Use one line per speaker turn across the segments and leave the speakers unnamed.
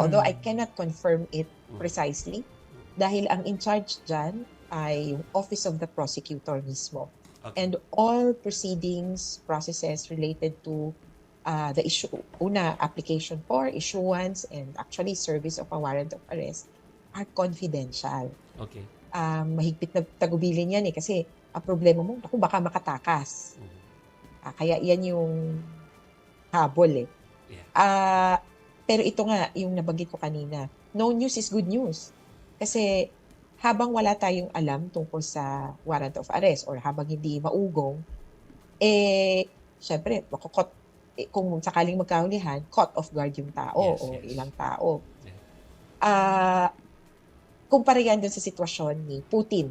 Although I cannot confirm it
Mm.
precisely dahil ang in charge dyan ay yung Office of the Prosecutor mismo.
Okay.
And all proceedings, processes related to uh, the issue, una, application for, issuance, and actually service of a warrant of arrest are confidential.
Okay.
Um, mahigpit na tagubilin yan eh kasi ang problema mo, ako baka makatakas.
Mhm.
Ah, kaya yan yung habol eh.
Yeah.
Ah, pero ito nga, yung nabanggit ko kanina, no news is good news. Kasi habang wala tayong alam tungkol sa warrant of arrest or habang hindi maugong, eh, syempre, makukot, eh, kung sakaling magkahulihan, caught off guard yung tao
Yes,
o
yes.
ilang tao. Ah, kumpara yan dun sa sitwasyon ni Putin.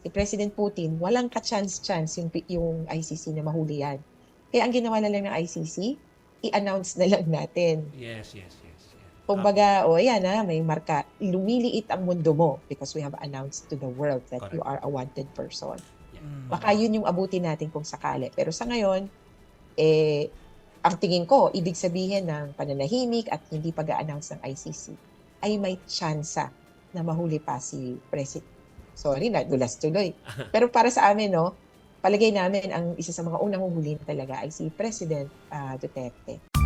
Si President Putin, walang ka-chance-chance yung, yung ICC na mahuli yan. Kaya ang ginawa na lang ng ICC, i-announce na lang natin.
Yes, yes, yes. Yeah.
Kumbaga, o oh, ayan na, may marka. Lumiliit ang mundo mo because we have announced to the world that you
Correct.
are a wanted person.
Yeah.
Baka yun yung abutin natin kung sakali. Pero sa ngayon, eh, ang tingin ko, ibig sabihin ng pananahimik at hindi pag-announce ng ICC ay may tsansa na mahuli pa si President. Sorry, nadulas tuloy. Pero para sa amin, no, palagay namin ang isa sa mga unang huhulin talaga ay si President ah, Duterte.